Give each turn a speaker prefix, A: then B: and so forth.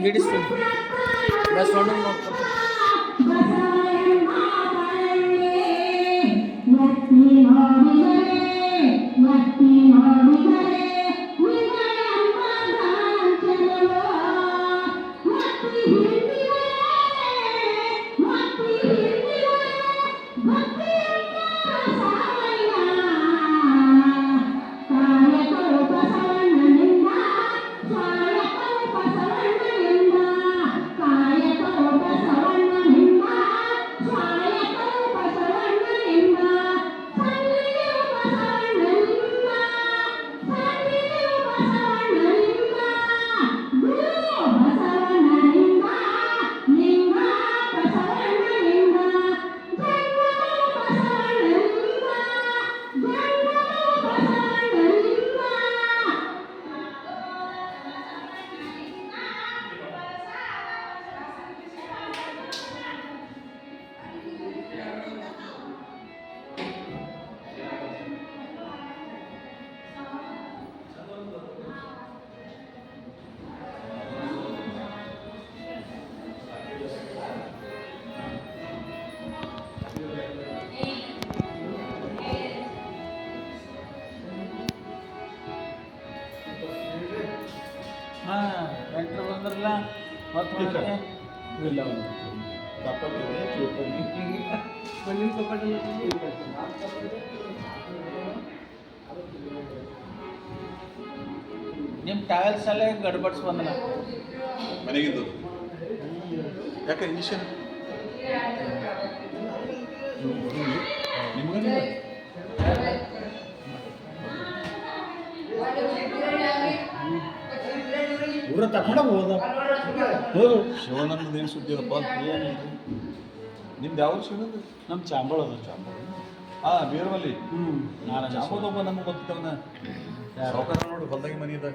A: నేను విడుస్తుంది బస్ రెండు Thank you. Thank you. Doctor ಬಂದ್ರಲ್ಲ? ಮತ್ತೆ
B: ಇಲ್ಲ ತಿಳ್ಕೊಂಡು
A: ನಿಮ್ಮ ಟ್ರಾವೆಲ್ಸ್ ಅಲ್ಲೇ ಗಡ್ಬಡ್ಸ್ ಬಂದಲ್ಲ
B: ಮನೆಗಿದ್ದು. ಯಾಕೆ ಇಂಜೆಕ್ಷನ್ ನಿಮ್ಗೆ
C: ಊರ ತಕೊಂಡ ಹೋದ ಹೋದು
B: ಶಿವಾನಂದದ ಏನು ಸುದ್ದಿ ಅದಪ್ಪ ಏನು ನಿಮ್ದು ಯಾವ ಶಿವನಂದ
C: ನಮ್ಮ ಚಾಂಬಳ ಅದ. ಚಾಂಬಳ
B: ಆ ಬೀರ್ವಲ್ಲಿ.
C: ಹ್ಞೂ ನಾನು
B: ಚಾಂಬಳ ಒಬ್ಬ ನಮಗೆ ಗೊತ್ತಿದ್ದವನ. ಸಾವುಕಾರ ನೋಡಿ ಹೊಲ್ದಾಗಿ ಮನೆ ಅದ